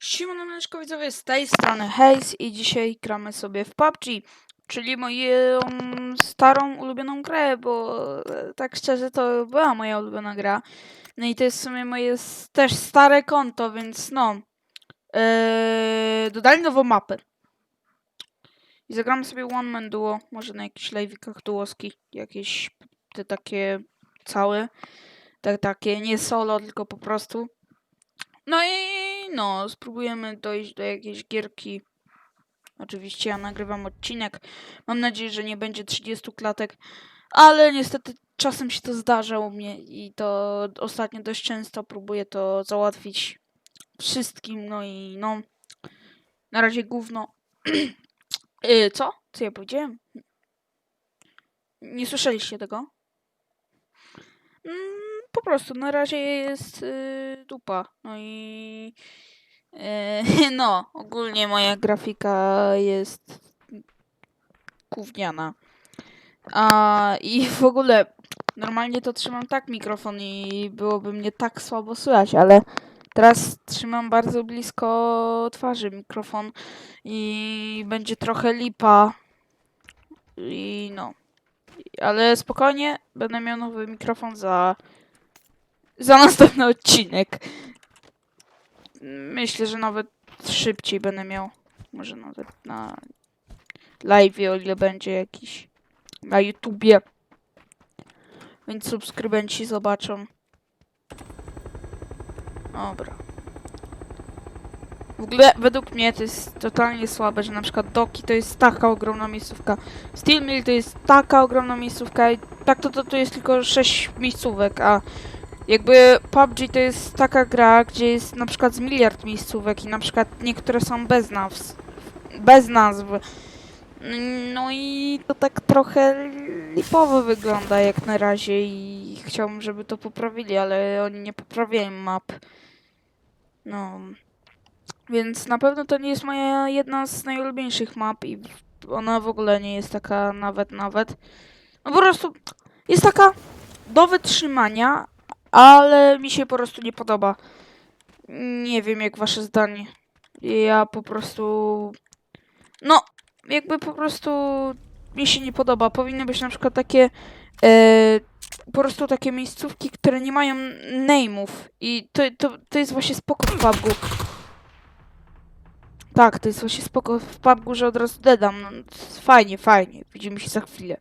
Siemaneczko widzowie, z tej strony Haze i dzisiaj gramy sobie w PUBG, czyli moją starą ulubioną grę, bo e, tak szczerze to była moja ulubiona gra. No i to jest w sumie moje też stare konto, więc no, e, dodali nową mapę. I zagramy sobie One Man Duo, może na jakichś live'ikach duoski, jakieś te takie całe, tak, takie, nie solo, tylko po prostu. No i no, spróbujemy dojść do jakiejś gierki. Oczywiście ja nagrywam odcinek. Mam nadzieję, że nie będzie 30 klatek, ale niestety czasem się to zdarza u mnie i to ostatnio dość często próbuję to załatwić wszystkim. No i no, na razie gówno. yy, co? Co ja powiedziałem? Nie słyszeliście tego? Mm, po prostu na razie jest yy, dupa. No i yy, no, ogólnie moja grafika jest gówniana. A i w ogóle normalnie to trzymam tak mikrofon i byłoby mnie tak słabo słychać, ale teraz trzymam bardzo blisko twarzy mikrofon i będzie trochę lipa. I no. Ale spokojnie, będę miał nowy mikrofon za za następny odcinek. Myślę, że nawet szybciej będę miał. Może nawet na live, o ile będzie jakiś na YouTubie. Więc subskrybenci zobaczą. Dobra. W ogóle według mnie to jest totalnie słabe, że na przykład Doki to jest taka ogromna miejscówka. Steel Mill to jest taka ogromna miejscówka i tak to, to, to jest tylko 6 miejscówek, a jakby PUBG to jest taka gra, gdzie jest na przykład z miliard miejscówek i na przykład niektóre są bez nazw. Bez nazw. No i to tak trochę lipowo wygląda jak na razie i chciałbym, żeby to poprawili, ale oni nie poprawiają map. No. Więc na pewno to nie jest moja jedna z najulubieńszych map i ona w ogóle nie jest taka nawet nawet. No po prostu jest taka do wytrzymania, ale mi się po prostu nie podoba. Nie wiem, jak wasze zdanie. Ja po prostu. No, jakby po prostu mi się nie podoba. Powinny być na przykład takie. E, po prostu takie miejscówki, które nie mają name'ów. I to, to, to jest właśnie spoko w PUBG. Tak, to jest właśnie spoko w PUBG, że od razu dedam. No, fajnie, fajnie. Widzimy się za chwilę.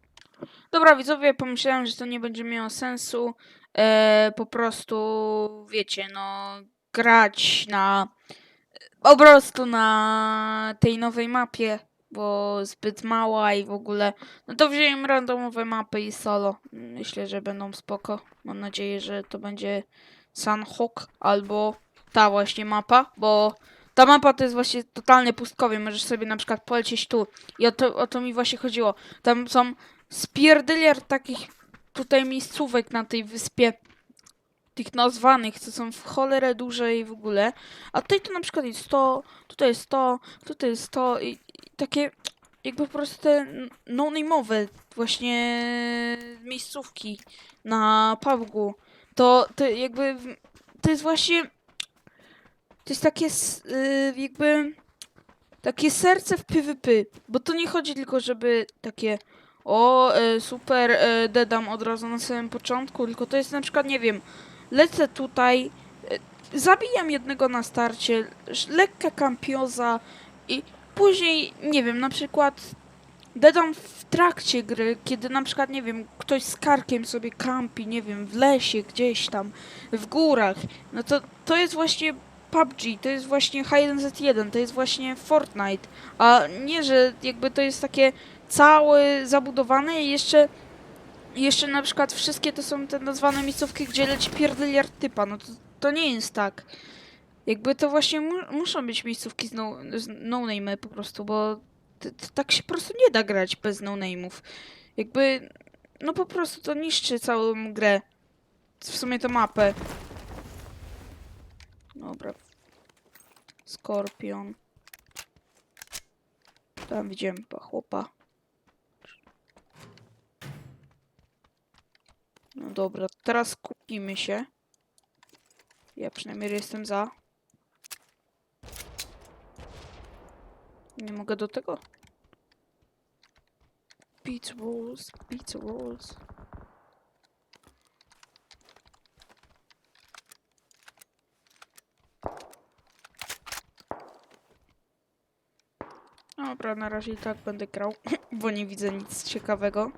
Dobra, widzowie, pomyślałem, że to nie będzie miało sensu e, po prostu, wiecie, no, grać na, po prostu na tej nowej mapie, bo zbyt mała i w ogóle, no to wziąłem randomowe mapy i solo. Myślę, że będą spoko. Mam nadzieję, że to będzie Sunhawk albo ta właśnie mapa, bo ta mapa to jest właśnie totalne pustkowie. Możesz sobie na przykład polecieć tu i o to, o to mi właśnie chodziło. Tam są spierdyliard takich tutaj miejscówek na tej wyspie, tych nazwanych, co są w cholerę duże i w ogóle. A tutaj to na przykład jest to, tutaj jest to, tutaj jest to i, i takie jakby po prostu te no-name'owe właśnie miejscówki na PUBG. To, to jakby to jest właśnie to jest takie y, jakby takie serce w PvP, bo to nie chodzi tylko, żeby takie o, e, super, e, dedam od razu na samym początku, tylko to jest na przykład, nie wiem, lecę tutaj, e, zabijam jednego na starcie, lekka kampioza i później, nie wiem, na przykład dedam w trakcie gry, kiedy na przykład, nie wiem, ktoś z karkiem sobie kampi, nie wiem, w lesie gdzieś tam, w górach, no to to jest właśnie PUBG, to jest właśnie H1Z1, to jest właśnie Fortnite, a nie, że jakby to jest takie cały zabudowany i jeszcze jeszcze na przykład wszystkie to są te nazwane miejscówki, gdzie leci pierdyliard typa, no to, to nie jest tak. Jakby to właśnie mu muszą być miejscówki z no, z no name po prostu, bo tak się po prostu nie da grać bez no name'ów. Jakby, no po prostu to niszczy całą grę. W sumie to mapę. Dobra. Skorpion. Tam widziałem chyba chłopa. No dobra, teraz kupimy się. Ja przynajmniej jestem za. Nie mogę do tego. Pizza rolls, pizza rolls. Dobra, na razie i tak będę grał, bo nie widzę nic ciekawego.